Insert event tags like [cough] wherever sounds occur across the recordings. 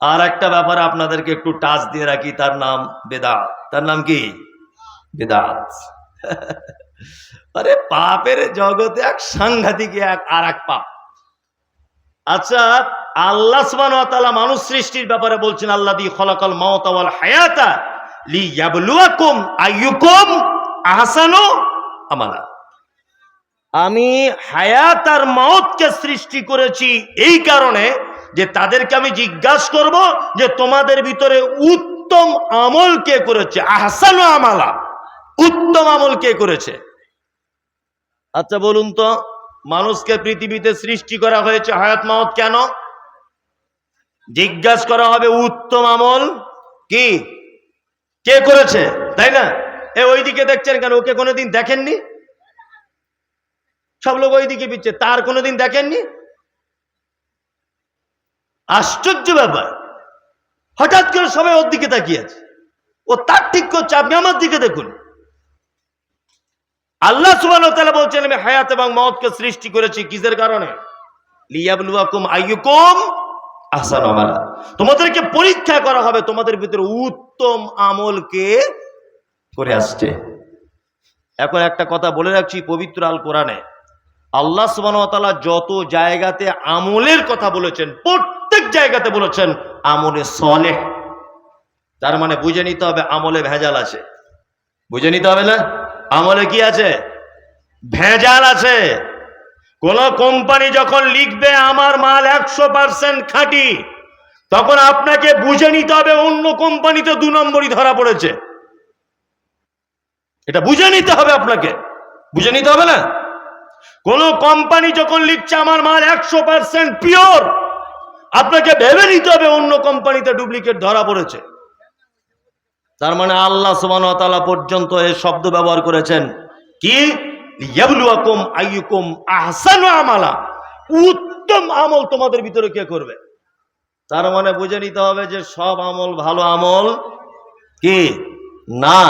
আর একটা ব্যাপারে আপনাদেরকে একটু টাচ দিয়ে রাখি, তার নাম বেদাত। তার নাম কি? বেদাত। আরে পাপের জগতে এক সাংঘাতিক এক আর এক পাপ। আচ্ছা আল্লাহ সুবহানাহু মানুষ সৃষ্টির ব্যাপারে বলছেন আল্লাহ দি খলাকাল মাউতা ওয়াল হায়াতা লিয়াবলুয়াকুম আইয়ুকুম আহসানু আমালা। আমি হায়াত আর সৃষ্টি করেছি এই কারণে যে তাদেরকে আমি জিজ্ঞাসা করব যে তোমাদের ভিতরে উত্তম আমল কে করেছে? আহসানু আমালা। উত্তম আমল কে করেছে? আচ্ছা বলুন তো, মানুষকে পৃথিবীতে সৃষ্টি করা হয়েছে হায়াত মাওত কেন? জিজ্ঞাসা করা হবে উত্তম আমল কি? কে করেছে? তাই না? এ ওইদিকে দেখছেন কেন? ওকে কোনোদিন দেখেননি? সব লোক ওইদিকে পিচ্ছে। তার কোনোদিন দেখেননি? আশ্চর্য ব্যাপার। হঠাৎ করে সবাই ওর দিকে তাকিয়ে আছে। ও তার ঠিক করছে, আপনি আমার দিকে দেখুন। আল্লাহ সুবাহ বলছেন, আমি হায়াত এবং মতকে সৃষ্টি করেছি কিসের কারণে? তোমাদেরকে পরীক্ষা করা হবে তোমাদের ভিতরে উত্তম আমলকে করে আসছে। এখন একটা কথা বলে রাখছি পবিত্র আল কোরআনে আল্লাহ সুবাহতালা যত জায়গাতে আমলের কথা বলেছেন জায়গাতে বলেছেন, আমলে সলে তার মানে বুঝে নিতে হবে আমলে ভেজাল আছে। বুঝে নিতে হবে না? আমলে কি আছে? ভেজাল আছে। কোন কোম্পানি যখন লিখবে, আমার মাল একশো পার্সেন্ট খাঁটি তখন আপনাকে বুঝে নিতে হবে অন্য কোম্পানিতে দু নম্বরই ধরা পড়েছে। এটা বুঝে নিতে হবে আপনাকে। বুঝে নিতে হবে না? কোন কোম্পানি যখন লিখছে, আমার মাল একশো পার্সেন্ট পিওর আপনাকে ভেবে নিতে হবে অন্য কোম্পানিতে ডুপ্লিকেট ধরা পড়েছে। তার মানে আল্লাহ সুবান পর্যন্ত এ শব্দ ব্যবহার করেছেন। কি? ইয়াবলুয়াকুম আইয়ুকুম আহসানু আমালা। উত্তম আমল তোমাদের ভিতরে কে করবে? তার মানে বুঝে নিতে হবে যে সব আমল ভালো আমল কি? না।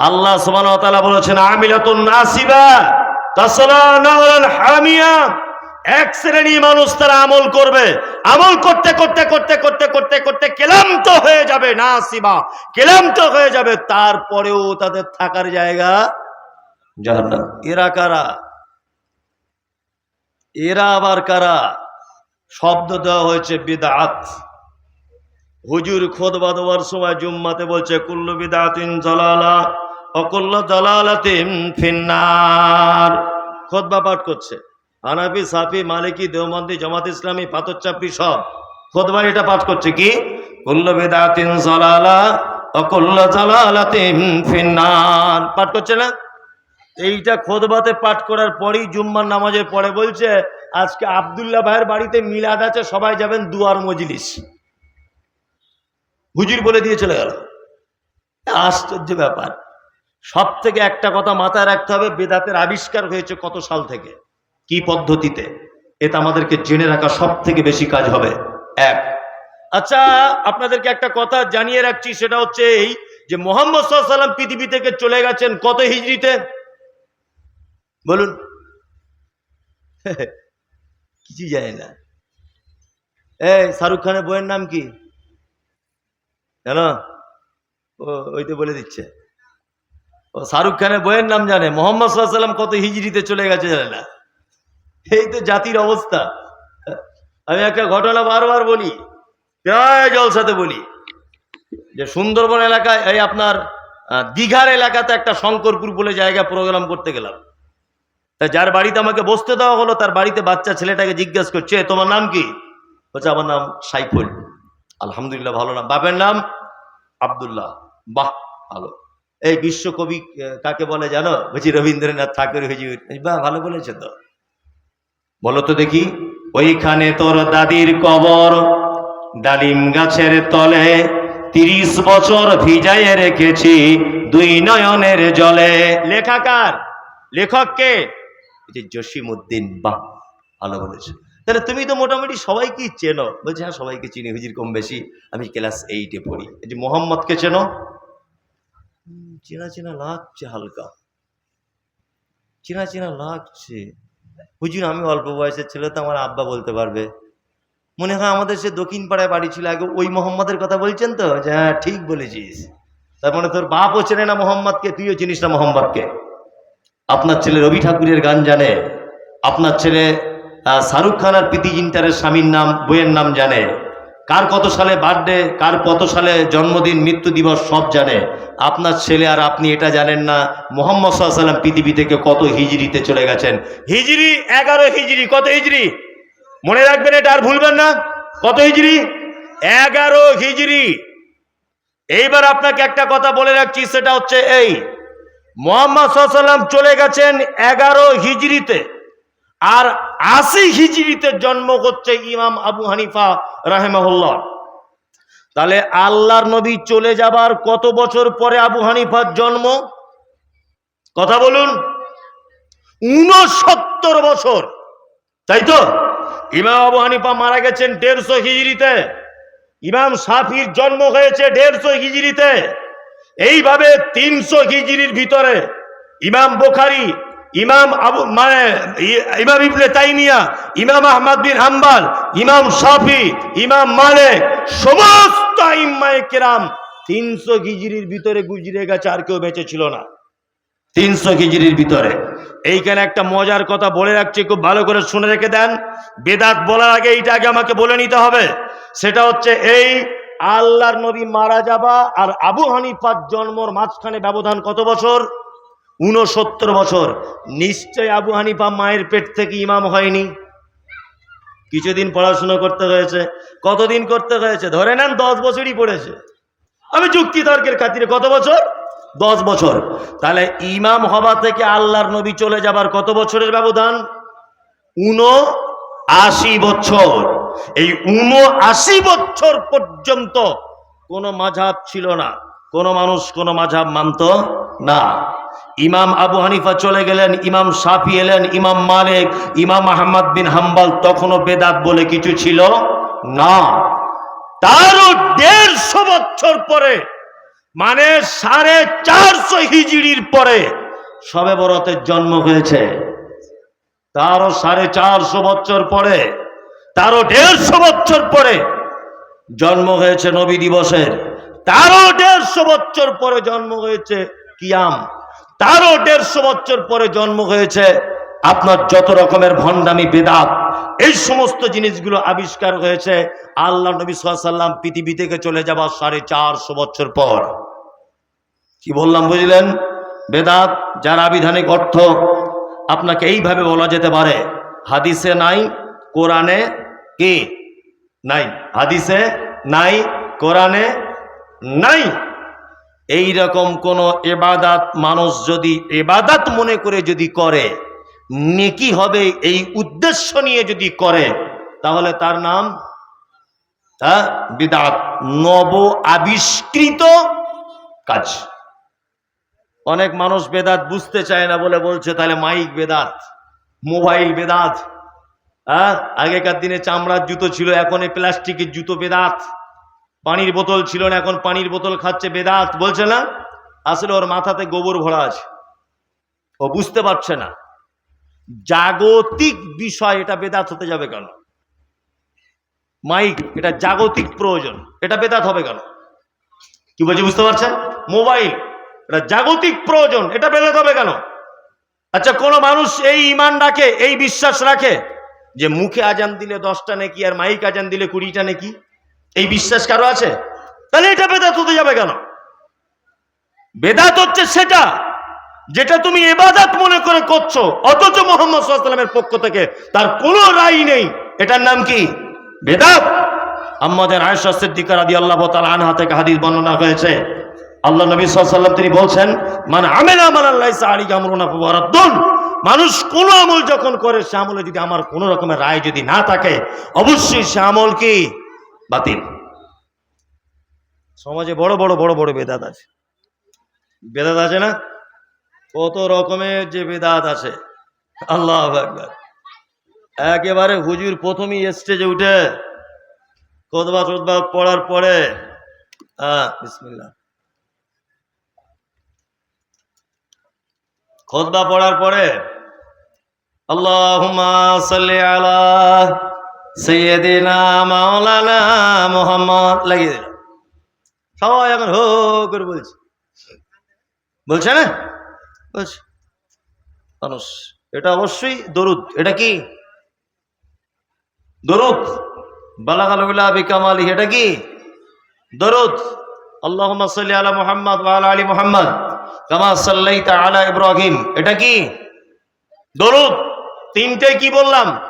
আল্লাহ ওয়া তাআলা বলেছেন, আমিলাতুন নাসিবা তাসলা নারান হামিয়া। এক শ্রেণি মানুষ তারা আমল করবে। আমল করতে করতে করতে করতে করতে করতে কেলান্ত হয়ে যাবে নাসিবা কেলান্ত হয়ে যাবে, তারপরেও তাদের থাকার জায়গা এরা কারা? এরা আবার কারা? শব্দ দেওয়া হয়েছে, বিদাত। হুজুর খোদবা দেওয়ার সময় জুম্মাতে বলছে, কুল্লু বিদাতিন জলালা অকুল্ল দলালাতিন ফিন্নার। খোদবা পাঠ করছে। হানাফি, সাফি, মালিকি, দেওবন্দি, জামাত ইসলামী পাথরচাপি সব। খোদবা এটা পাঠ করছে কি? কুল্লু বিদাতিন জলালা অকুল্ল জলালাতিন ফিন্নার। পাঠ করছে না? এইটা খোদবাতে পাঠ করার পরেই জুম্মার নামাজের পরে বলছে, আজকে আবদুল্লাহ ভাইয়ের বাড়িতে মিলাদ আছে, সবাই যাবেন দুয়ার মজলিস। হুজুর বলে দিয়ে চলে গেল। আশ্চর্য ব্যাপার। সব থেকে একটা কথা মাথায় রাখতে হবে, বেদাতের আবিষ্কার হয়েছে কত সাল থেকে? কি পদ্ধতিতে? এটা আমাদেরকে জেনে রাখা সব থেকে বেশি কাজ হবে। এক আচ্ছা আপনাদেরকে একটা কথা জানিয়ে রাখছি, সেটা হচ্ছে এই যে মোহাম্মদ সাল্লাম পৃথিবী থেকে চলে গেছেন কত হিজড়িতে? বলুন। [laughs] কিছু যায় না। এই, শাহরুখ খানের বইয়ের নাম কি? জানো? ও, ওই তো বলে দিচ্ছে। ও, শাহরুখ খানের বইয়ের নাম জানে। মোহাম্মদ সাল্লাম কত হিজড়িতে চলে গেছে জানে না। এই তো জাতির অবস্থা। আমি একটা ঘটনা বারবার বলি, প্রায় জলসাতে বলি, যে সুন্দরবন এলাকায়, এই আপনার দীঘার এলাকাতে একটা শঙ্করপুর বলে জায়গা প্রোগ্রাম করতে গেলাম। যার বাড়িতে আমাকে বসতে দেওয়া হলো, তার বাড়িতে বাচ্চা ছেলেটাকে জিজ্ঞাসা করছে তোমার নাম কি? বলছে, আমার নাম সাইফুল। আলহামদুলিল্লাহ, ভালো নাম। বাপের নাম আব্দুল্লাহ। বাহ, ভালো। এই বিশ্বকবি কাকে বলে জানো? বলছি, রবীন্দ্রনাথ ঠাকুর, হুজুর। বাহ ভালো বলেছে তো। বলো তো দেখি, ওইখানে তোর দাদির কবর, ডালিম গাছের তলে তিরিশ বছর ভিজাইয়ে রেখেছি দুই নয়নের জলে। লেখাকার লেখককে যে জসিম উদ্দিন বাহ, ভালো বলেছে। তাহলে তুমি তো মোটামুটি সবাইকে চেনো। বলছি হ্যাঁ সবাইকে চিনি, হুজির কম বেশি, আমি ক্লাস এইটে পড়ি। এই যে মোহাম্মদকে চেনো? চেনা চেনা লাগছে হালকা। চেনা চেনা লাগছে। হুজুর, আমি অল্প বয়সের ছেলে, তো আমার আব্বা বলতে পারবে। মনে হয় আমাদের সে দক্ষিণ পাড়ায় বাড়ি ছিল, আগে ওই মোহাম্মদের কথা বলছেন তো? যে হ্যাঁ ঠিক বলেছিস। তার মানে তোর বাপও চেনে না মোহাম্মদকে, তুইও চিনিস না মোহাম্মদকে। আপনার ছেলে রবি ঠাকুরের গান জানে। আপনার ছেলে শাহরুখ খান আর প্রীতি জিন্টারের স্বামীর নাম, বইয়ের নাম জানে। কার কত সালে বার্থডে, কার কত সালে জন্মদিন, মৃত্যু দিবস, সব জানে। আপনার ছেলে আর আপনি এটা জানেন না। মোহাম্মদ সাল্লাম পৃথিবী থেকে কত হিজড়িতে চলে গেছেন। হিজড়ি, এগারো হিজড়ি, কত হিজড়ি? মনে রাখবেন এটা আর ভুলবেন না। কত হিজড়ি? এগারো হিজড়ি। এইবার আপনাকে একটা কথা বলে রাখছি, সেটা হচ্ছে এই। মোহাম্মদ সাল্লাম চলে গেছেন এগারো হিজড়িতে। আর আশি হিজড়িতে জন্ম করছে ইমাম আবু হানিফা রাহেমাহুল্লাহ। তাহলে আল্লাহর নবী চলে যাবার কত বছর পরে আবু হানিফার জন্ম? কথা বলুন। উনসত্তর বছর। তাই তো? ইমাম আবু হানিফা মারা গেছেন দেড়শো হিজড়িতে। ইমাম সাফির জন্ম হয়েছে দেড়শো হিজড়িতে। এইভাবে তিনশো হিজড়ির ভিতরে ইমাম বোখারি ইমাম আবু মানে ইমাম ইবনে তাইমিয়া, ইমাম আহমদ বিন হাম্বাল, ইমাম শাফি, ইমাম মালিক, সমস্ত ইম্মায়ে কেরাম তিনশো হিজড়ির ভিতরে গুজরে গেছে, আর কেউ বেঁচে ছিল না। তিনশো হিজড়ির ভিতরে। এইখানে একটা মজার কথা বলে রাখছি, খুব ভালো করে শুনে রেখে দেন। বেদাত বলার আগে এইটা আগে আমাকে বলে নিতে হবে। সেটা হচ্ছে এই আল্লাহর নবী মারা যাবা আর আবু হানিফার জন্মর মাঝখানে ব্যবধান কত বছর? উনসত্তর বছর। নিশ্চয় আবু হানিফা মায়ের পেট থেকে ইমাম হয়নি। কিছুদিন পড়াশোনা করতে হয়েছে। কতদিন করতে হয়েছে? ধরে নেন দশ বছরই পড়েছে। আমি যুক্তি তর্কের খাতিরে কত বছর? দশ বছর। তাহলে ইমাম হবা থেকে আল্লাহর নবী চলে যাবার কত বছরের ব্যবধান? উনো আশি বছর। এই উনো আশি বছর পর্যন্ত কোনো মাঝাব ছিল না। কোনো মানুষ কোনো মাঝাব মানত না। ইমাম আবু হানিফা চলে গেলেন, ইমাম সাফি এলেন, ইমাম মালিক, ইমাম আহমদ বিন হাম্বাল তখনও বেদাত বলে কিছু ছিল না। তারও দেড়শো বছর পরে মানে সাড়ে চারশো হিজড়ির পরে সবে বরতের জন্ম হয়েছে। তারও সাড়ে চারশো বছর পরে, তারও দেড়শো বছর পরে জন্ম হয়েছে নবী দিবসের। তারও দেড়শো বছর পরে জন্ম হয়েছে কিয়াম। তারও দেড়শো বছর পরে জন্ম হয়েছে আপনার যত রকমের ভণ্ডামি, বেদাত, এই সমস্ত জিনিসগুলো আবিষ্কার হয়েছে আল্লাহ নবী সাল্লাম পৃথিবী থেকে চলে যাবার সাড়ে চারশো বছর পর। কি বললাম, বুঝলেন? বেদাত, যার আবিধানিক অর্থ আপনাকে এইভাবে বলা যেতে পারে, হাদিসে নাই, কোরআনে কি? নাই। হাদিসে নাই, কোরআনে নাই। এই রকম কোন এবাদাত মানুষ যদি এবাদাত মনে করে যদি করে, নেকি হবে এই উদ্দেশ্য নিয়ে যদি করে, তাহলে তার নাম হ্যাঁ বিদাত, নব আবিষ্কৃত কাজ। অনেক মানুষ বেদাত বুঝতে চায় না বলে বলছে, তাহলে মাইক বেদাত, মোবাইল বেদাত হ্যাঁ আগেকার দিনে চামড়ার জুতো ছিল, এখন এই প্লাস্টিকের জুতো বেদাত। পানির বোতল ছিল না, এখন পানির বোতল খাচ্ছে বেদাত। বলছে না, আসলে ওর মাথাতে গোবর ভরা আছে। ও বুঝতে পারছে না, জাগতিক বিষয় এটা বেদাত হতে যাবে কেন? মাইক, এটা জাগতিক প্রয়োজন, এটা বেদাত হবে কেন? কি বলছি, বুঝতে পারছেন মোবাইল, এটা জাগতিক প্রয়োজন, এটা বেদাত হবে কেন? আচ্ছা কোন মানুষ এই ইমান রাখে, এই বিশ্বাস রাখে যে মুখে আজান দিলে দশটা নাকি আর মাইক আজান দিলে কুড়িটা নাকি? এই বিশ্বাস কারও আছে? তাহলে এটা বেদাত হতে যাবে কেন? বেদাত হচ্ছে সেটা যেটা তুমি এবাদাত মনে করে করছ, অথচ মোহাম্মদ পক্ষ থেকে তার কোনো রায় নেই। এটার নাম কি? বেদাত। আমাদের আয়সা সিদ্দিকা রাদি আল্লাহ আনহা থেকে হাদিস বর্ণনা হয়েছে। আল্লাহ নবী সাল্লাম তিনি বলছেন মানে আমেলা আমার আল্লাহ মানুষ কোন আমল যখন করে, সে আমলে যদি আমার কোন রকমের রায় যদি না থাকে, অবশ্যই সে আমল কি? বাতিল। সমাজে বড় বড় বড় বড় বেদাত আছে। বেদাত আছে না? কত রকমের যে বেদাত আছে। আল্লাহ একেবারে হুজুর প্রথমেই স্টেজে উঠে কোদবা টোদবা পড়ার পরে হ্যাঁ খোদবা পড়ার পরে সাল্লি আলা সৈয়দিনা মাওলানা মোহাম্মদ লাগিয়ে দিল। সবাই এখন হো করে বলছে। বলছে না? বলছে। মানুষ, এটা অবশ্যই দরুদ। এটা কি? দরুদ। বালাগালুল্লাহ বিকামালি এটা কি? দরুদ। আল্লাহুম্মা সাল্লি আলা মুহাম্মদ আলা আলি মুহাম্মদ, কামা সাল্লাইতা আলা ইব্রাহিম। এটা কি? দরুদ। তিনটে কি বললাম?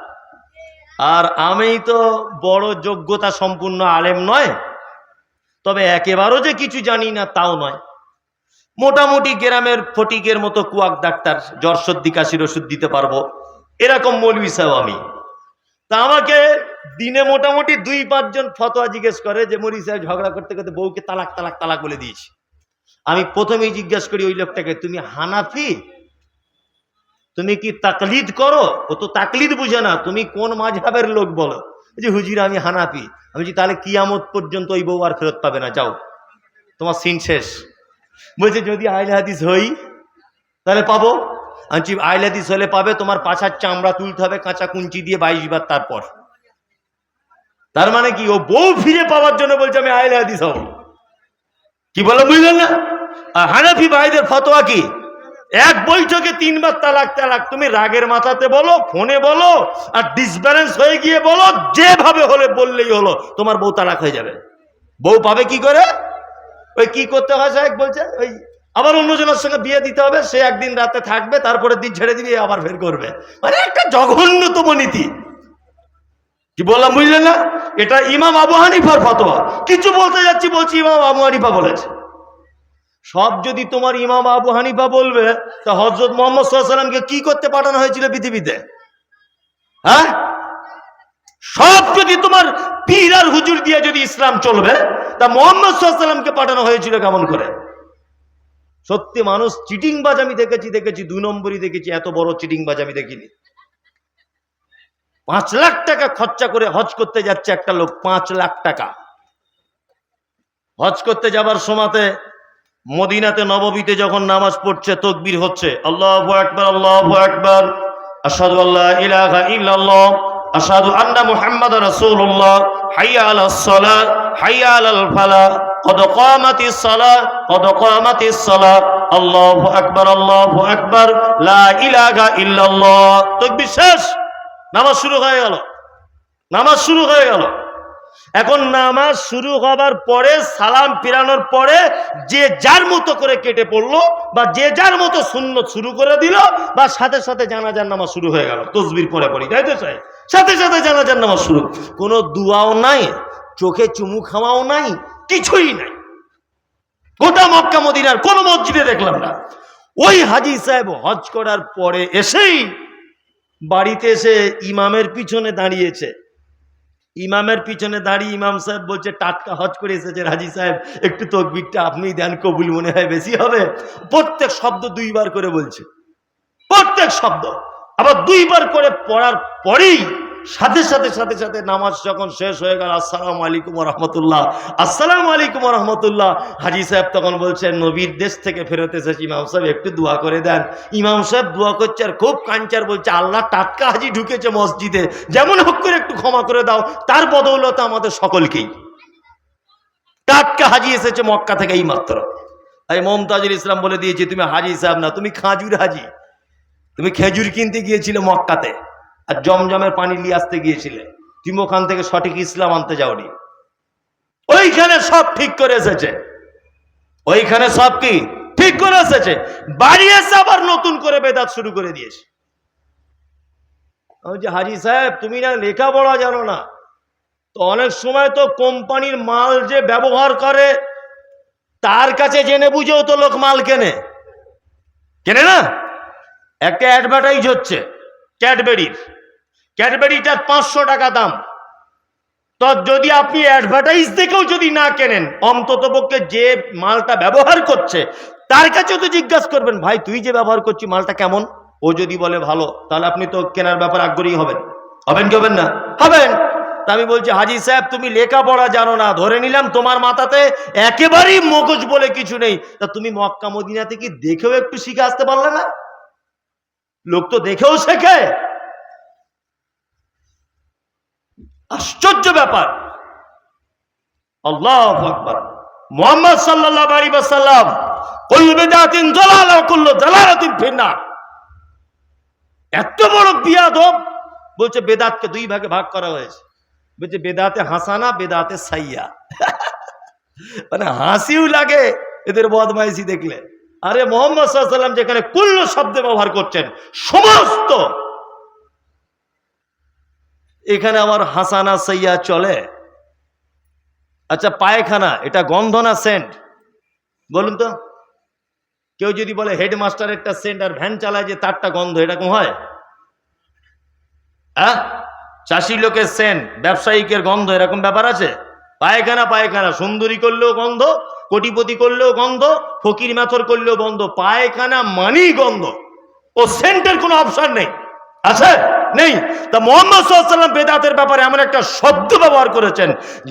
আর আমি তো বড় যোগ্যতা সম্পূর্ণ আলেম নয়, তবে একেবারও যে কিছু জানি না তাও নয়। মোটামুটি গ্রামের ফটিকের মতো কুয়াক ডাক্তার জ্বর সর্দি, কাশির ওষুধ দিতে পারব, এরকম মৌলবি সাহেব আমি। তা আমাকে দিনে মোটামুটি দুই পাঁচজন ফতোয়া জিজ্ঞেস করে যে মরি সাহেব, ঝগড়া করতে করতে বউকে তালাক তালাক তালাক বলে দিয়েছি। আমি প্রথমেই জিজ্ঞেস করি, ওই লোকটাকে তুমি হানাফি তুমি কি তাকলিদ করো? ও তো তাকলিদ বুঝে না। তুমি কোন মাঝহাবের লোক বলো? যে হুজির আমি হানাফি। আমি বলছি তাহলে কিয়ামত পর্যন্ত ওই বউ আর ফেরত পাবে না। যাও। তোমার সিন শেষ। বলছে যদি আইলে হাদিস হই তাহলে পাবো। বলছি, আইলে হাদিস হলে পাবে। তোমার পাছার চামড়া তুলতে হবে কাঁচা কুঞ্চি দিয়ে বাইশ বার তারপর। তার মানে কি? ও বউ ফিরে পাওয়ার জন্য বলছে আমি আইলে হাদিস হব। কি বলো বুঝলেন না? আর হানাফি ভাইদের ফতোয়া কি? এক বৈঠকে তিনবার তালাক তালাক। তুমি রাগের মাথাতে বলো, ফোনে বলো, আর ডিসব্যালেন্স হয়ে গিয়ে বলো, যেভাবে হলে বললেই হলো, তোমার বউ তালাক হয়ে যাবে। বউ পাবে কি করে? ওই কি করতে হয় সাহেব বলছে? ওই আবার অন্যজনের সঙ্গে বিয়ে দিতে হবে, সে একদিন রাতে থাকবে তারপরে দিন ছেড়ে দিবে আবার ফের করবে। মানে একটা জঘন্যতম নীতি। কি বললাম, বুঝলেন না? এটা ইমাম আবু হানিফার ফতোয়া। কিছু বলতে যাচ্ছি, বলছি ইমাম আবু হানিফা বলেছে। সব যদি তোমার ইমাম আবু হানিফা বলবে, তা হজরত মোহাম্মদ সাল্লামকে কি করতে পাঠানো হয়েছিল পৃথিবীতে? হ্যাঁ? সব যদি তোমার পীর আর হুজুর দিয়ে যদি ইসলাম চলবে, তা মোহাম্মদ সাল্লামকে পাঠানো হয়েছিল কেমন করে? সত্যি মানুষ চিটিং বাজ আমি দেখেছি দেখেছি, দুই নম্বরই দেখেছি, এত বড় চিটিং বাজ আমি দেখিনি। পাঁচ লাখ টাকা খরচা করে হজ করতে যাচ্ছে একটা লোক, পাঁচ লাখ টাকা। হজ করতে যাবার সময়তে মদিনাতে নববীতে যখন নামাজ পড়ছে তকবীর হচ্ছে আল্লাহ আকবর আল্লাহ আকবর আসাদু আল্লাহ ইলাহা ইল্লাল্লাহ আসাদু আন্না মুহাম্মদ রাসূলুল্লাহ হাইয়া আলাস সালাহ হাইয়া আলাল ফালাহ قد قامت الصلاة قد قامت الصلاة الله أكبر الله أكبر لا إله إلا الله তকবীর শেষ নামাজ শুরু হয়ে গেল নামাজ শুরু হয়ে গেল এখন নামাজ শুরু হবার পরে, সালাম ফিরানোর পরে যে যার মতো করে কেটে পড়ল বা যে যার মতো শূন্য শুরু করে দিল, বা সাথে সাথে জানাজার নামাজ শুরু হয়ে গেল। তসবির পরে পড়ি, তাই তো চাই সাথে সাথে জানাজার নামাজ শুরু। কোনো দুয়াও নাই, চোখে চুমু খাওয়াও নাই, কিছুই নাই। গোটা মক্কা মদিনার কোন মসজিদে দেখলাম না। ওই হাজি সাহেব হজ করার পরে এসেই বাড়িতে এসে ইমামের পিছনে দাঁড়িয়েছে। ইমামের পিছনে দাঁড়িয়ে ইমাম সাহেব বলছে, টাটকা হজ করে এসেছে রাজি সাহেব। একটু তকবিরটা আপনি দেন, কবুল মনে হয় বেশি হবে। প্রত্যেক শব্দ দুইবার করে বলছে। প্রত্যেক শব্দ। আবার দুইবার করে পড়ার পরেই সাথে সাথে সাথে সাথে নামাজ যখন শেষ হয়ে গেল, আসসালাম আলাইকুম রহমতুল্লাহ, আসসালাম আলাইকুম রহমতুল্লাহ। হাজি সাহেব তখন বলছেন, নবীর দেশ থেকে ফেরত এসেছে, ইমাম সাহেব একটু দোয়া করে দেন। ইমাম সাহেব দোয়া করছে আর খুব কাঞ্চার বলছে, আল্লাহ টাটকা হাজি ঢুকেছে মসজিদে, যেমন হোক করে একটু ক্ষমা করে দাও, তার বদৌলতে আমাদের সকলকেই। টাটকা হাজি এসেছে মক্কা থেকে এই মাত্র। তাই মমতাজুল ইসলাম বলে দিয়েছে, তুমি হাজি সাহেব না, তুমি খাজুর হাজি। তুমি খেজুর কিনতে গিয়েছিলে মক্কাতে। আর জমজমের পানি নিয়ে আসতে গিয়েছিলে। তুমি ওখান থেকে সঠিক ইসলাম আনতে যাওনি। ওইখানে সব ঠিক করে এসেছে। ওইখানে সব কি? ঠিক করে এসেছে। বাড়ি এসে আবার নতুন করে বেদাত শুরু করে দিয়েছে। বলছি, হাজি সাহেব তুমি না লেখাপড়া জানো না? তো অনেক সময় তো কোম্পানির মাল যে ব্যবহার করে তার কাছে জেনে বুঝেও তো লোক মাল কেনে। কেনে না? একটা অ্যাডভার্টাইজ হচ্ছে। ক্যাডবেরির ক্যাডবেরিটার পাঁচশো টাকা দাম। তো যদি আপনি অ্যাডভার্টাইজ দেখেও যদি না কেনেন অন্তত পক্ষে যে মালটা ব্যবহার করছে, তার কাছেও তো জিজ্ঞাসা করবেন, ভাই, তুই যে ব্যবহার করছিস, মালটা কেমন? ও যদি বলে, ভালো। তাহলে আপনি তো কেনার ব্যাপার আগ্রহী হবেন। হবেন কি হবেন না? হবেন। তা আমি বলছি, হাজি সাহেব, তুমি লেখাপড়া জানো না। ধরে নিলাম তোমার মাথাতে একেবারেই মগজ বলে কিছু নেই। তা তুমি মক্কা মদিনা থেকে দেখেও একটু শিখে আসতে পারলে না? লোক তো দেখেও শেখে। আশ্চর্য ব্যাপার। আল্লাহ আকবার। মোহাম্মদ দালালাতিন ফিন্নার। এত বড় বিয়াদব, বলছে বেদাতকে দুই ভাগে ভাগ করা হয়েছে। বলছে বেদাতে হাসানা, বেদাতে সাইয়া। [laughs] মানে হাসিও লাগে, এদের বদমাইশি দেখলে। আরে মোহাম্মদ ওয়াসাল্লাম যেখানে কুল্ল শব্দ ব্যবহার করছেন, সমস্ত। এখানে আমার হাসানা সাইয়া চলে। আচ্ছা পায়খানা, এটা গন্ধ না সেন্ট? বলুন তো। কেউ যদি বলে হেডমাস্টার একটা সেন্ট আর ভ্যান চালায় যে তারটা গন্ধ এরকম হয়? হ্যাঁ? চাষি লোকের সেন্ট, ব্যবসায়িকের গন্ধ, এরকম ব্যাপার আছে? পায়খানা পায়খানা, সুন্দরী করলেও গন্ধ কোটিপতি করলেও গন্ধ, ফকির মাথর করলেও গন্ধ, পায়খানা মানেই গন্ধ। ও সেন্টের কোনো অপশন নেই। আছে? নেই। তা মোহাম্মদ সাল্লাম বেদাতের ব্যাপারে এমন একটা শব্দ ব্যবহার করেছেন,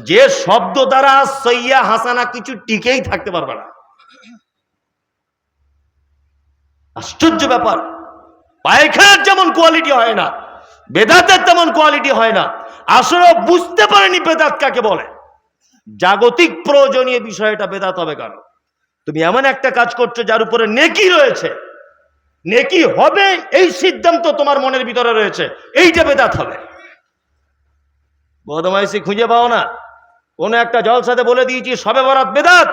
যে শব্দ দ্বারা সৈয়া হাসানা কিছু টিকেই থাকতে পারবে না। আশ্চর্য ব্যাপার। পায়খানার যেমন কোয়ালিটি হয় না, বেদাতের তেমন কোয়ালিটি হয় না। আসলে বুঝতে পারেনি বেদাত কাকে বলে। জাগতিক প্রয়োজনীয় বিষয়টা বেদাত হবে কেন? তুমি এমন একটা কাজ করছ যার উপরে নেকি রয়েছে। নেকি হবে, এই সিদ্ধান্ত তোমার মনের ভিতরে রয়েছে। এইটা বেদাত হবে। বদমাইশি খুঁজে পাও না। কোনো একটা জলসাতে বলে দিয়েছি, সবে বরাত বেদাত।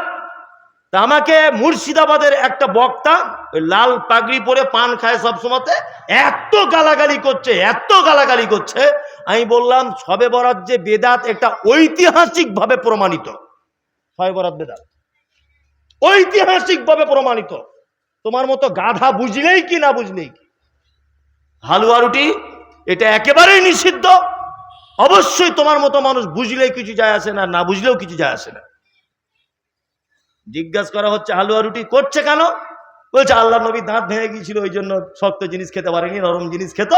তা আমাকে মুর্শিদাবাদের একটা বক্তা ওই লাল পাগড়ি পরে পান খায় সব সময়তে এত গালাগালি করছে, এত গালাগালি করছে। আমি বললাম সবে বরাত যে বেদাত একটা ঐতিহাসিক ভাবে প্রমাণিত। সবে বরাত বেদাত। ঐতিহাসিক ভাবে প্রমাণিত। তোমার মতো গাধা বুঝলেই কি, না বুঝলেই কি? হালুয়া রুটি, এটা একেবারেই নিষিদ্ধ। অবশ্যই তোমার মতো মানুষ বুঝলেই কিছু যায় আসে না না বুঝলেও কিছু যায় আসে না। জিজ্ঞাসা করা হচ্ছে, হালুয়া রুটি করছে কেন? বলছে, আল্লাহ নবী দাঁত ভেঙে গিয়েছিল, ওই জন্য শক্ত জিনিস খেতে পারেনি, নরম জিনিস খেত,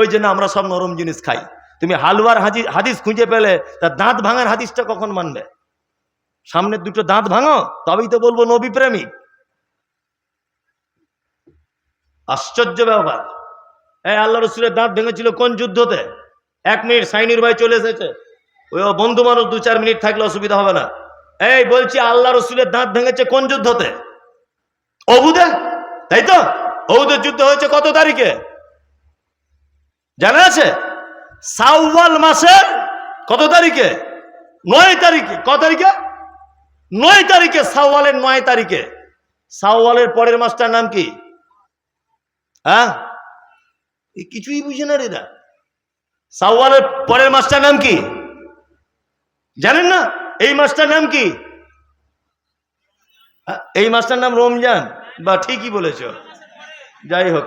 ওই জন্য আমরা সব নরম জিনিস খাই। তুমি হালুয়ার হাজি, হাদিস খুঁজে পেলে, তা দাঁত ভাঙার হাদিসটা কখন মানবে? সামনের দুটো দাঁত ভাঙো, তবেই তো বলব নবী প্রেমিক। আশ্চর্য ব্যাপার। হ্যাঁ আল্লাহ রসুলের দাঁত ভেঙেছিল কোন যুদ্ধতে? এক মিনিট, সাইনির ভাই চলে এসেছে। ওই বন্ধু মানুষ দু চার মিনিট থাকলে অসুবিধা হবে না। এই, বলছি আল্লাহ রসুলের দাঁত ভেঙেছে কোন যুদ্ধতে? অবুদে? তাই তো? অবুদের যুদ্ধ হয়েছে কত তারিখে? জানা আছে? সাউওয়াল মাসের কত তারিখে? নয় তারিখে। কত তারিখে? নয় তারিখে, সাওয়ালের নয় তারিখে। সাওয়ালের পরের মাসটার নাম কি? হ্যাঁ? কিছুই বুঝে না রে এরা। সাওয়ালের পরের মাসটার নাম কি? জানেন না? এই মাসটার নাম কি? এই মাসটার নাম রমজান। বা ঠিকই বলেছ। যাই হোক।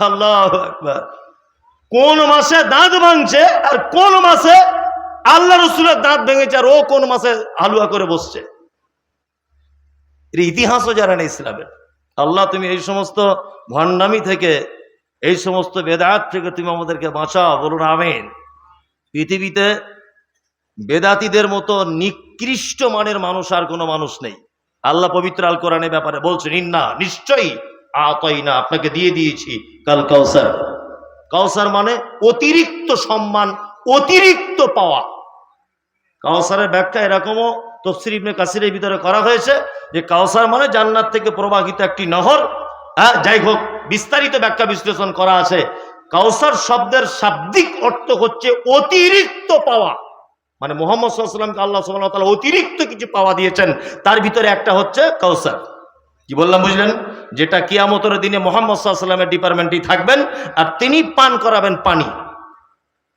আল্লাহ কোন মাসে দাঁত ভাঙছে আর কোন মাসে আল্লাহ রসুলের দাঁত ভেঙেছে আর ও কোন মাসে হালুয়া করে বসছে? এর ইতিহাসও জানে না ইসলামের। আল্লাহ, তুমি এই সমস্ত ভণ্ডামি থেকে এই সমস্ত বেদাত থেকে তুমি আমাদেরকে বাঁচাও, বলুন আমিন। পৃথিবীতে বেদাতিদের মতো নিকৃষ্ট মানের মানুষ আর কোনো মানুষ নেই। আল্লাহ পবিত্র আল কোরআনের ব্যাপারে বলছেন, ইন্না, নিশ্চয়ই আতই না আপনাকে দিয়ে দিয়েছি, কাল কাউসার। কাউসার মানে অতিরিক্ত সম্মান, অতিরিক্ত পাওয়া। কাউসারের ব্যাখ্যা এরকমও তফসির ইবনে কাসিরের ভিতরে করা হয়েছে যে কাউসার মানে জান্নাত থেকে প্রবাহিত একটি নহর হ্যাঁ যাই হোক, বিস্তারিত ব্যাখ্যা বিশ্লেষণ করা আছে। কাউসার শব্দের শাব্দিক অর্থ হচ্ছে অতিরিক্ত পাওয়া। মানে মোহাম্মদ সাল্লামকে আল্লাহ সাল্লাহ অতিরিক্ত কিছু পাওয়া দিয়েছেন, তার ভিতরে একটা হচ্ছে কাউসার। কি বললাম, বুঝলেন? যেটা কিয়ামতের দিনে মোহাম্মদ সাল্লামের ডিপার্টমেন্টেই থাকবেন আর তিনি পান করাবেন পানি।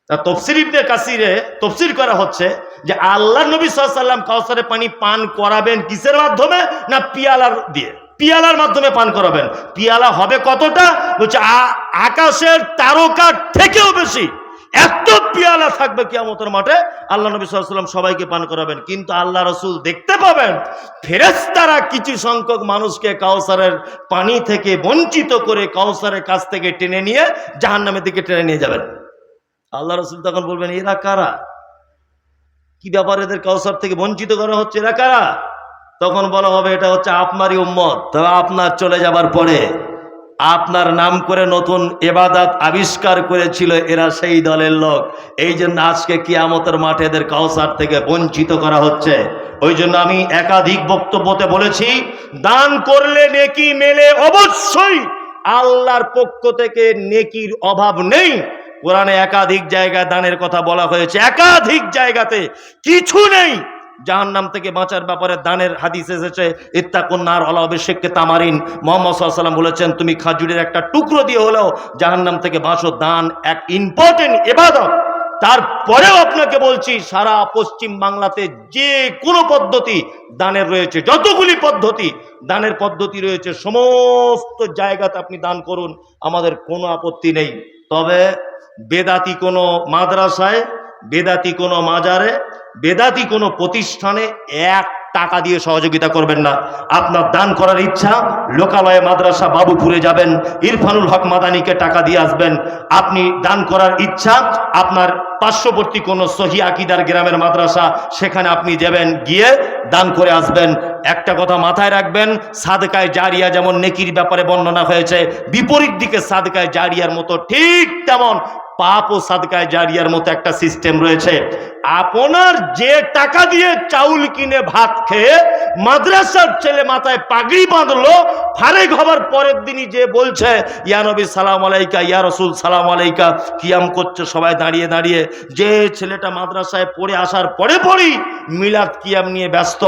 তা তফসির ইবনে কাসিরে তফসির করা হচ্ছে যে আল্লাহ নবী সাল্লাম কাউসারের পানি পান করাবেন কিসের মাধ্যমে? না পিয়ালার দিয়ে। পিয়ালার মাধ্যমে পান করাবেন। পিয়ালা হবে কতটা? বলছে আকাশের তারকার থেকেও বেশি এত পিয়ালা থাকবে কিয়ামতের মাঠে। আল্লাহ নবী সাল্লাম সবাইকে পান করাবেন। কিন্তু আল্লাহ রসুল দেখতে পাবেন ফেরেস্তারা কিছু সংখ্যক মানুষকে কাউসারের পানি থেকে বঞ্চিত করে কাউসারের কাছ থেকে টেনে নিয়ে জাহান্নামের দিকে টেনে নিয়ে যাবেন। আল্লাহ রসুল তখন বলবেন, এরা কারা? কি ব্যাপার এদের কাউসার থেকে বঞ্চিত করা হচ্ছে? এরা কারা? তখন বলা হবে এটা হচ্ছে আপনারই উম্মত। তবে আপনার চলে যাবার পরে আপনার নাম করে নতুন এবাদাত আবিষ্কার করেছিল এরা সেই দলের লোক। এই জন্য আজকে কিয়ামতের মাঠে এদের কাউসার থেকে বঞ্চিত করা হচ্ছে। ওই জন্য আমি একাধিক বক্তব্যতে বলেছি, দান করলে নেকি মেলে অবশ্যই। আল্লাহর পক্ষ থেকে নেকির অভাব নেই। কোরআনে একাধিক জায়গায় দানের কথা বলা হয়েছে। একাধিক জায়গাতে কিছু নেই। জাহান্নাম থেকে বাঁচার ব্যাপারে দানের হাদিস এসেছে ইত্তাকুন্নার আলা অভিষেককে তামারিন। মোহাম্মদ সাল্লাম বলেছেন, তুমি খাজুরের একটা টুকরো দিয়ে হলেও জাহান নাম থেকে বাঁচো। দান এক ইম্পর্টেন্ট এবাদত তারপরেও আপনাকে বলছি, সারা পশ্চিম বাংলাতে যে কোনো পদ্ধতি দানের রয়েছে, যতগুলি পদ্ধতি দানের পদ্ধতি রয়েছে, সমস্ত জায়গাতে আপনি দান করুন, আমাদের কোনো আপত্তি নেই। তবে বেদাতি কোনো মাদ্রাসায় বেদাতি কোনো মাজারে, বেদাতি কোনো প্রতিষ্ঠানে এক টাকা দিয়ে সহযোগিতা করবেন না। আপনার দান করার ইচ্ছা, লোকালয়ে মাদ্রাসা বাবুপুরে যাবেন, ইরফানুল হক মাদানিকে টাকা দিয়ে আসবেন। আপনি দান করার ইচ্ছা, আপনার পার্শ্ববর্তী কোনো সহি আকিদার গ্রামের মাদ্রাসা, সেখানে আপনি যাবেন, গিয়ে দান করে আসবেন। একটা কথা মাথায় রাখবেন, সাদকায় জারিয়া যেমন নেকির ব্যাপারে বর্ণনা হয়েছে, বিপরীত দিকে সাদকায় জারিয়ার মতো ঠিক তেমন পাপ ও সাদকায় জারিয়ার মতো একটা সিস্টেম রয়েছে। আপনার যে টাকা দিয়ে চাউল কিনে ভাত খেয়ে মাদ্রাসার ছেলে মাথায় পাগড়ি বাঁধলো, ফারেক হবার পরের দিনই যে বলছে, ইয়া নবী, সালাম আলাইকা, ইয়া রসুল, সালাম আলাইকা, কিয়াম করছে সবাই দাঁড়িয়ে দাঁড়িয়ে। যে ছেলেটা মাদ্রাসায় পড়ে আসার পরে পরই মিলাদ কিয়াম নিয়ে ব্যস্ত।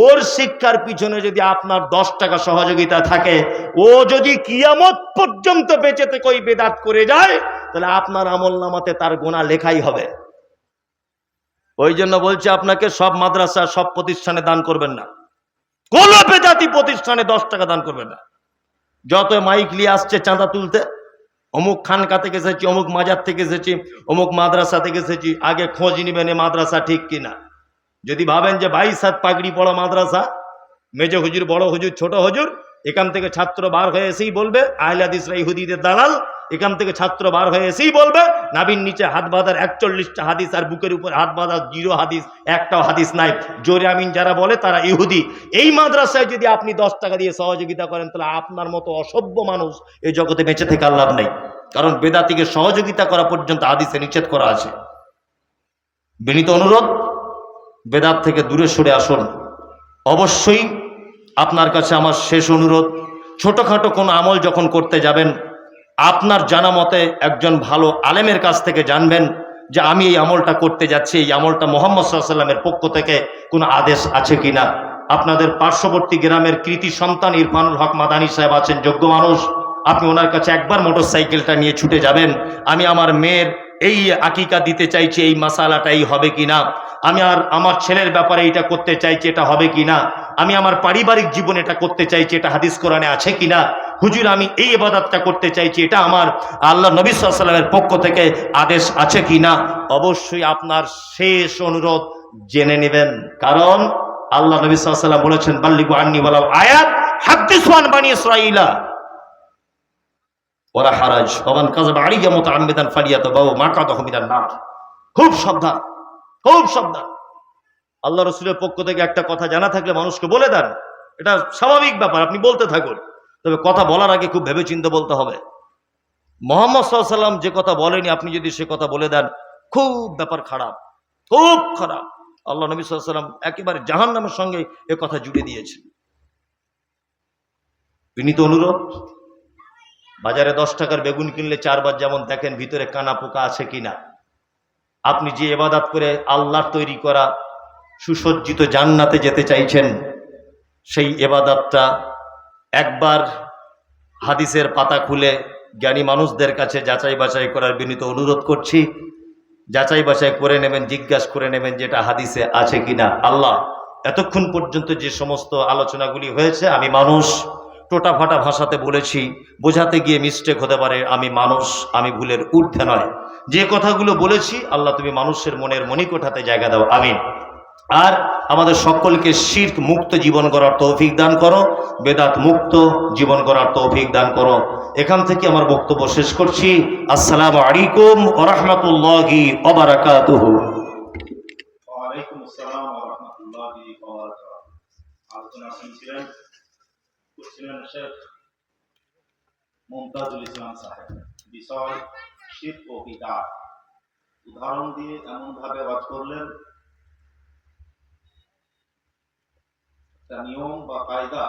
ওর শিক্ষার পিছনে যদি আপনার দশ টাকা সহযোগিতা থাকে, ও যদি কিয়ামত পর্যন্ত বেঁচে থেকে ওই বেদাত করে যায় তাহলে আপনার আমল নামাতে তার গোনা লেখাই হবে। ওই জন্য বলছে আপনাকে সব মাদ্রাসা, সব প্রতিষ্ঠানে দান করবেন না। কোন বেদাতি প্রতিষ্ঠানে দশ টাকা দান করবেন না। যত মাইক নিয়ে আসছে চাঁদা তুলতে, অমুক খানকা থেকে এসেছি, অমুক মাজার থেকে এসেছি, অমুক মাদ্রাসা থেকে এসেছি, আগে খোঁজ নিবেন এ মাদ্রাসা ঠিক কিনা। যদি ভাবেন যে বাইশ সাত পাগড়ি পড়া মাদ্রাসা, মেজ হুজুর, বড় হুজুর, ছোট হুজুর, এখান থেকে ছাত্র বার হয়ে এসেই বলবে আহলাদিসরা ইহুদিদের দালাল এখান থেকে ছাত্র বার হয়ে এসেই বলবে, নাবির নিচে হাত বাঁধার একচল্লিশটা হাদিস আর বুকের উপর হাত বাঁধার জিরো হাদিস, একটাও হাদিস নাই। জোরে আমিন, যারা বলে তারা ইহুদি। এই মাদ্রাসায় যদি আপনি দশ টাকা দিয়ে সহযোগিতা করেন, তাহলে আপনার মতো অসভ্য মানুষ এই জগতে বেঁচে থেকে আর লাভ নেই। কারণ বেদাতিকে সহযোগিতা করা পর্যন্ত হাদিসে নিষেধ করা আছে। বিনীত অনুরোধ, বেদাত থেকে দূরে সরে আসুন। অবশ্যই আপনার কাছে আমার শেষ অনুরোধ, ছোটোখাটো কোনো আমল যখন করতে যাবেন আপনার জানা মতে একজন ভালো আলেমের কাছ থেকে জানবেন যে আমি এই আমলটা করতে যাচ্ছি, এই আমলটা মোহাম্মদ সাল্লামের পক্ষ থেকে কোনো আদেশ আছে কি না আপনাদের পার্শ্ববর্তী গ্রামের কৃতি সন্তান ইরফানুল হক মাদানী সাহেব আছেন, যোগ্য মানুষ। আপনি ওনার কাছে একবার মোটর সাইকেলটা নিয়ে ছুটে যাবেন। আমি আমার মেয়ের এই আকিকা দিতে চাইছি, এই মাসালাটা এই হবে কি না আমি আর আমার ছেলের ব্যাপারে এটা করতে চাইছি, এটা হবে কি না আমি আমার পারিবারিক জীবন এটা করতে চাইছি, এটা হাদিস কোরআনে আছে কি না হুজুর, আমি এই ইবাদতটা করতে চাইছি, এটা আমার আল্লাহ নবী সাল্লামের পক্ষ থেকে আদেশ আছে কি না অবশ্যই আপনার শেষ অনুরোধ জেনে নেবেন। কারণ আল্লাহ নবী সাল্লাম বলেছেন, বাল্লিগু আন্নি বলা আয়াত হাদ্দিসওয়ান বানি ইসরাইলা ওরা হারাজ বাবান কাজা আড়িয়া মতো আনবেদান বাবু মা কাদা হমিদান না খুব সাবধান। খুব সাবধান। আল্লাহ রসুলের পক্ষ থেকে একটা কথা জানা থাকলে মানুষকে বলে দেন। এটা স্বাভাবিক ব্যাপার, আপনি বলতে থাকুন। তবে কথা বলার আগে খুব ভেবেচিন্তে বলতে হবে। মোহাম্মদ সাল্লাম যে কথা বলেনি, আপনি যদি সে কথা বলে দেন, খুব ব্যাপার খারাপ, খুব খারাপ। আল্লাহ নবী সাল্লাম একেবারে জাহান নামের সঙ্গে এ কথা জুড়ে দিয়েছেন। বিনীত অনুরোধ, বাজারে দশ টাকার বেগুন কিনলে চারবার যেমন দেখেন ভিতরে কানা পোকা আছে কিনা। আপনি যে এবাদাত করে আল্লাহর তৈরি করা সুসজ্জিত জান্নাতে যেতে চাইছেন, সেই এবাদাতটা একবার হাদিসের পাতা খুলে জ্ঞানী মানুষদের কাছে যাচাই বাছাই করার বিনীত অনুরোধ করছি। যাচাই বাছাই করে নেবেন, জিজ্ঞাসা করে নেবেন যেটা হাদিসে আছে কিনা। আল্লাহ, এতক্ষণ পর্যন্ত যে সমস্ত আলোচনাগুলি হয়েছে, আমি মানুষ। টোটা ফাটা ভাষাতে বলেছি, বোঝাতে গিয়ে মিস্টেক হতে পারে, আমি মানুষ, আমি ভুলের ঊর্ধ্বে নয়। যে কথাগুলো বলেছি, আল্লাহ তুমি মানুষের মনের মণিকোঠাতে জায়গা দাও, আমিন। আর আমাদের সকলকে শির্ক মুক্ত জীবন করার তৌফিক দান করো, বেদাত মুক্ত জীবন করার তৌফিক দান করো। এখান থেকে আমার বক্তব্য শেষ করছি। আসসালামু আলাইকুম ওরহমতুল্লাহি ওবারাকাতুহু ওয়ালাইকুম আসসালাম ওয়া রাহমাতুল্লাহি ওয়া বারাকাতুহু। আলোচনা শুনছিলেন, করছিলেন শেখ মুমতাজুল ইসলাম সাহেব। বিষয় শিরক ও উদাহরণ দিয়ে এমন ভাবে আওয়াজ করলেন নিয়ম বা কায়দা